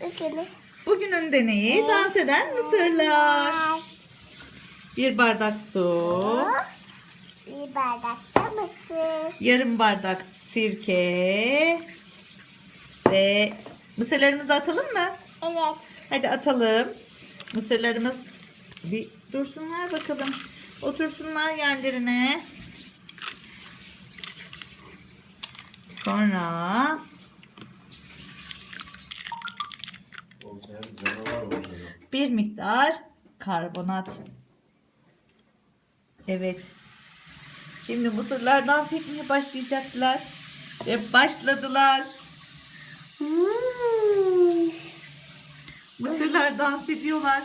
Bakın. Bugünün deneyi dans eden mısırlar. Bir bardak su, Bir bardakta mısır. yarım bardak sirke ve mısırlarımızı atalım mı? Evet. Hadi atalım. Mısırlarımız bir dursunlar bakalım. Otursunlar yerlerine. Sonra bir miktar karbonat. Evet. Şimdi mısırlar dans etmeye başlayacaklar. Ve başladılar. Hmm. Mısırlar dans ediyorlar.